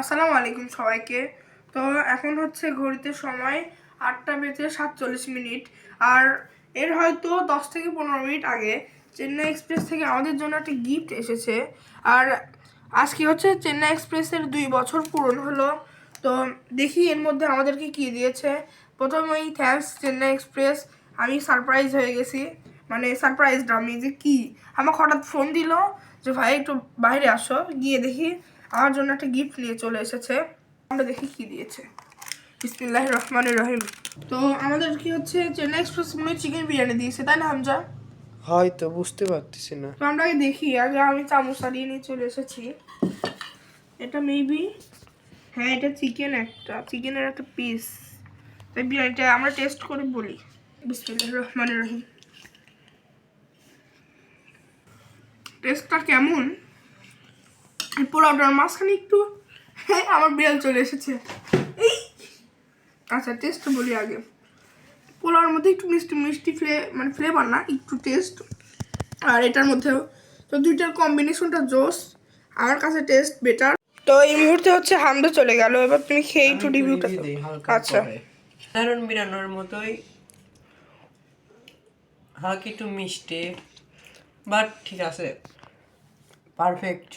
আসসালামু আলাইকুম সবাইকে। তো এখন হচ্ছে ঘড়িতে সময় আটটা বেজে সাতচল্লিশ মিনিট। আর এর হয়তো দশ থেকে পনেরো মিনিট আগে চেন্নাই এক্সপ্রেস থেকে আমাদের জন্য একটা গিফট এসেছে। আর আজকে হচ্ছে? চেন্নাই এক্সপ্রেসের দুই বছর পূরণ হলো। তো দেখি এর মধ্যে আমাদেরকে কী দিয়েছে। প্রথমেই থ্যাঙ্কস চেন্নাই এক্সপ্রেস। আমি সারপ্রাইজ হয়ে গেছি। মানে সারপ্রাইজ আমি যে কী? আমাকে হঠাৎ ফোন দিল যে, ভাই, একটু বাইরে আসো, গিয়ে দেখি। আমার জন্য একটা গিফট নিয়ে চলে এসেছে। আমরা দেখি কি দিয়েছে। বিসমিল্লাহ রহমান রহিম। তো আমাদের কি হচ্ছে চেন্নাই এক্সপ্রেস মনে হয় চিকেন বিরিয়ানি দিয়েছে তাই না হামজা? হয়তো বুঝতে পারতেছি না। তো আমরা আগে দেখি আগে আমি চামচ সারিয়ে নিয়ে চলে এসেছি। এটা মেবি হ্যাঁ এটা চিকেন একটা চিকেনের একটা পিস তাই বিরিয়ানিটা আমরা টেস্ট করে বলি। বিসমিল্লাহ রহমান রহিম। টেস্টটা কেমন? পোলাওটার মাঝখানে একটু হ্যাঁ আমার বিড়াল চলে এসেছে। এই আচ্ছা টেস্ট বলি আগে। পোলাওর মধ্যে একটু মিষ্টি মিষ্টি ফ্লে মানে ফ্লেভার না একটু টেস্ট আর এটার মধ্যেও তো দুইটার কম্বিনেশনটা জোস আমার কাছে টেস্ট বেটার তো এই মুহূর্তে হচ্ছে হামদা চলে গেল এবার তুমি খেয়ে একটু রিভিউটা আচ্ছা। সাধারণ বিরানোর মতোই হালকা একটু মিষ্টি বাট ঠিক আছে পারফেক্ট